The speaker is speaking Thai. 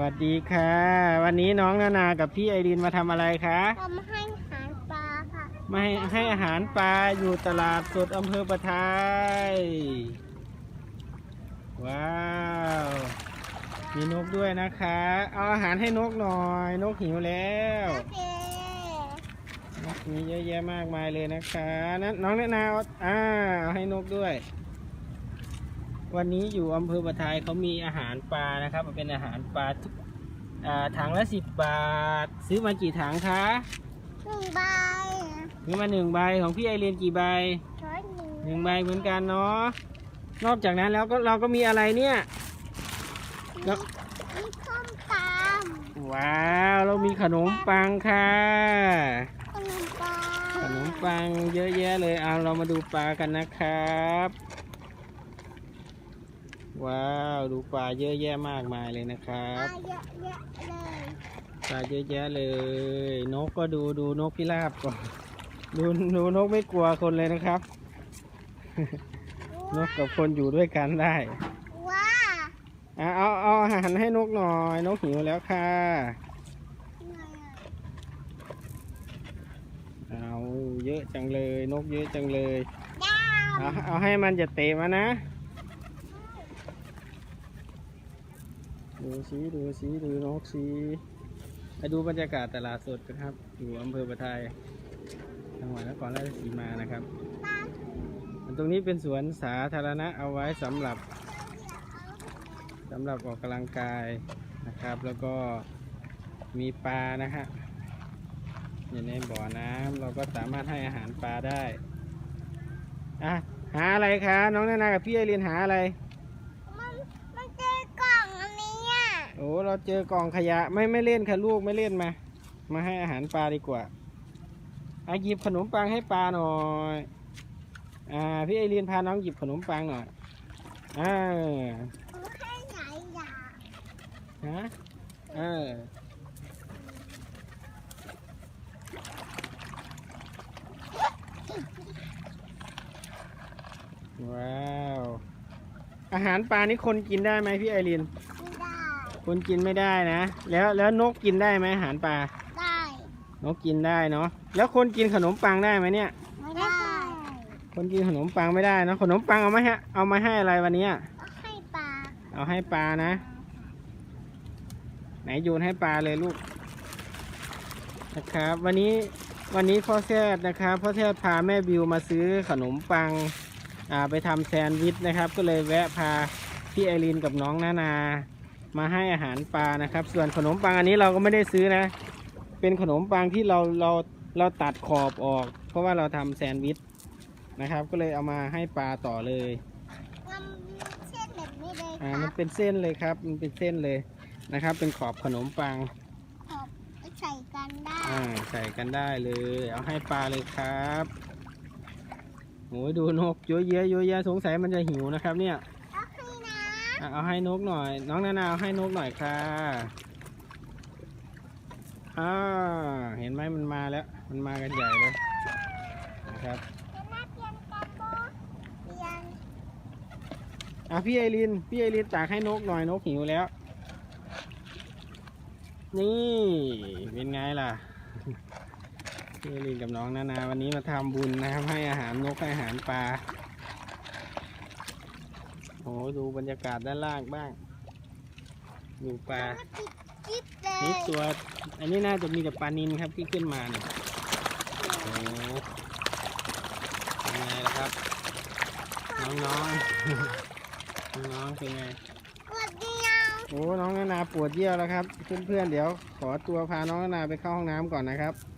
วัสดีค่ะ วันนี้น้องนานากับพี่ไอรินมาทำอะไรคะทำให้อาหารปลาค่ะมาให้ให้อาหารปลาอยู่ตลาดสดอำเภอประทายว้าวมีนกด้วยนะคะ เอาอาหารให้นกหน่อย นกหิวแล้วโอเคนกมีเยอะแยะมากมายเลยนะคะนั้นน้องนานาเอาอ่าเอาให้นกด้วย วันนี้อยู่อำเภอประทายเขามีอาหารปลานะครับมันเป็นอาหารปลาทุกอ่าถังละสิบบาท ซื้อมากี่ถังคะหนึ่งใบซื้อมาหนึ่งใบของพี่ไอเรียนกี่ใบร้อยหนึ่งหนึ่งใบเหมือนกันเนาะนอกจากนั้นแล้วก็เราก็มีอะไรเนี่ยแล้วมีส้มตว้าวเรามีขนมปังค่ะำขนมปังขนมปังเยอะแยะเลยเอาเรามาดูปลากันนะครับ ว้าวดูปลาเยอะแยะมากมายเลยนะครัปบลาเยอะๆเลยปลาเยอะแยะเลย นกก็ดูดูนกพิราบก่อนดูดูนกไม่กลัวคนเลยนะครับ นกกับคนอยู่ด้วยกันได้ว้าอะเอาเอาอาหารให้นกหน่อย นกหิวแล้วค่ะไงอะเอาเยอะจังเลย นกเยอะจังเลยดาวเอาเอาให้มันจะเตะมานะ ดูสิดูสิดูนกสิไปดูบรรยากาศตลาดสดกันครับ อยู่อำเภอประทายจังหวัดนครราชสีมานะครับตรงนี้เป็นสวนสาธารณะเอาไว้สำหรับสำหรับออกกำลังกายนะครับ แล้วก็มีปลานะฮะอยู่ในบ่อน้ำเราก็สามารถให้อาหารปลาได้อะหาอะไรคะน้องนานากับพี่ไอเรียนหาอะไร มันมันเจอกล่องอันนี้ อะโอ้เราเจอกล่องขยะไม่ไม่เล่นค่ะลูกไม่เล่นมา มาให้อาหารปลาดีกว่าอาหยิบขนมปังให้ปลาหน่อยอ่าพี่ไอเรียนพาน้องหยิบขนมปังหน่อยอ่าเอาให้ไหนอย่าฮะเออว้าว อาหารปลานี่คนกินได้ไหมพี่ไอรินไม่ได้ คนกินไม่ได้นะ แล้วแล้วนกกินได้ไหมอาหารปลา ได้ นกกินได้เนาะ แล้วคนกินขนมปังได้ไหมเนี่ย ไม่ได้ คนกินขนมปังไม่ได้เนอะขนมปังเอามาให้เอามาให้อะไรวันเนี้ยเอาให้ปลา เอาให้ปลานะ ไหนโยนให้ปลาเลยลูก นะครับ วันนี้วันนี้พ่อแซดนะครับพ่อแซดพาแม่บิวมาซื้อขนมปังอ่าไปทำแซนด์วิชนะครับ ก็เลยแวะพาพี่ไอรีนกับน้องนานา มาให้อาหารปลานะครับ ส่วนขนมปังอันนี้เราก็ไม่ได้ซื้อนะ เป็นขนมปังที่เราเราเราตัดขอบออก เพราะว่าเราทำแซนด์วิชนะครับ ก็เลยเอามาให้ปลาต่อเลยมันเช่นแบบนี้เลยคอ่ารัมันบเป็นเส้นเลยครับ มันเป็นเส้นเลยนะครับ เป็นขอบขนมปังขอบใส่กันได้อ่าใส่กันได้เลย เอาให้ปลาเลยครับโอ้ยดูนกเยอะแยะเยอะแยะสงสัยมันจะหิวนะครับเนี่ยเอะเอาให้นกหน่อย น้องนานาเอาให้นกหน่อยค่ะอ่าเห็นไหมมันมาแล้ว มันมากันใหญ่เลยนะครับอะพี่ไอรินพี่ไอรินตากให้นกหน่อยนกหิวแล้ว นี่เป็นไงล่ะพี่ไอรินกับน้องนานาวันนี้มาทำบุญนะครับให้อาหารนกให้อาหารปลา โอ้ดูบรรยากาศด้านล่างบ้าง ดูปลามาติดจิ๊บเลนี่ยตัว อันนี้น่าจะมีแต่ปลานินครับที่ขึ้นมาเนี่ยโอ้เป็นไงล่ะครับ น้องๆ น้องๆเป็นไง กดเดียวโอ้น้องนานาปวดเยี่ยวแล้วครับ เพื่อนๆเดี๋ยว ขอตัวพาน้องนานาไปเข้าห้องน้ำก่อนนะครับค